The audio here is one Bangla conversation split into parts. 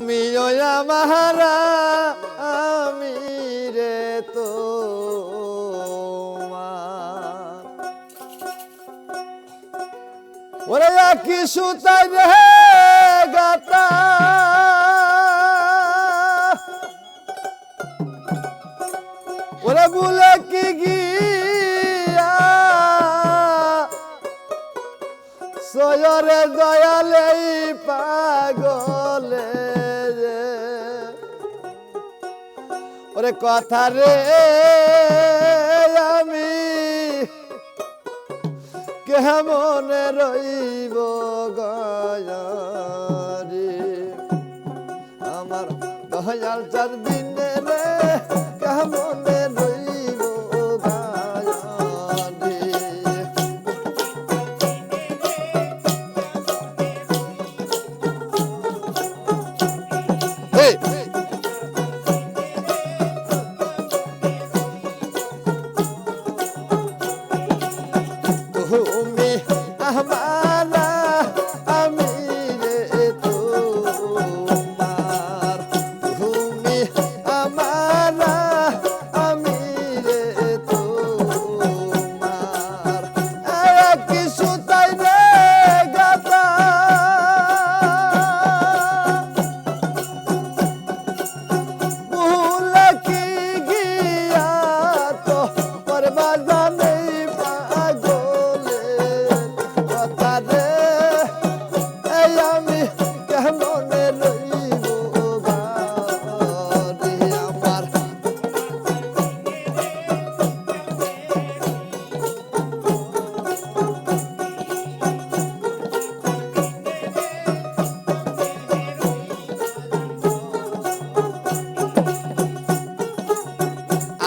আমিও মহারা আমি রে তো ওরে কি সুতাই রে গাতা। ওরে বলে কি গিয়া? সয়রে দয়ালেই পাগল। ওরে কথা রে আমি কেমন রইব গয়ারি? আমার দয়াল চার দিনে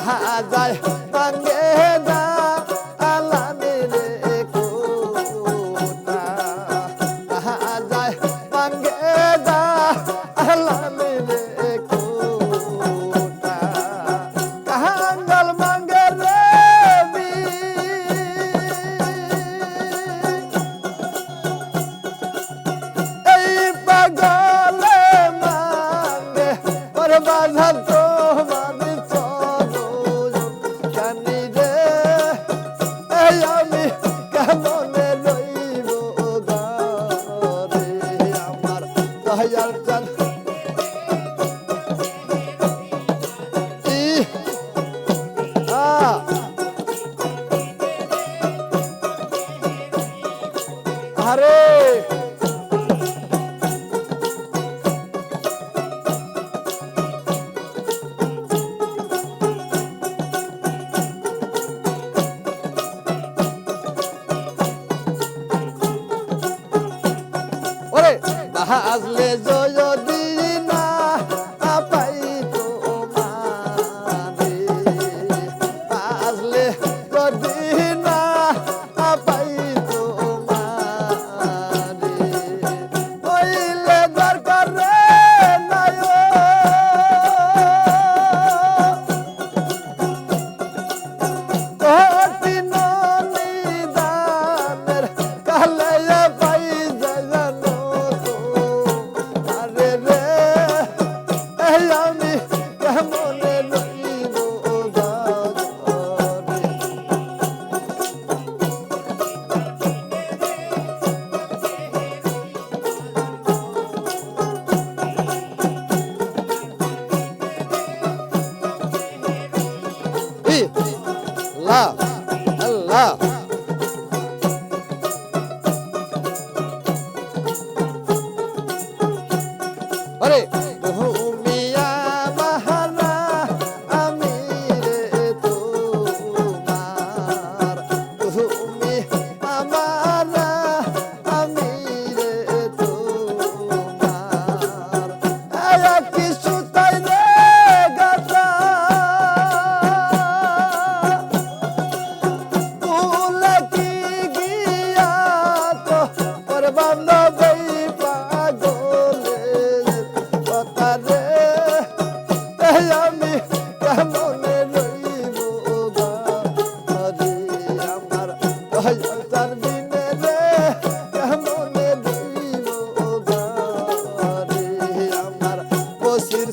দেখা যায় দয়াল চান আরে Hazle. আমি কেমনে রইব আমার দয়ার বিনে রে কেমনে রইব আমার বসির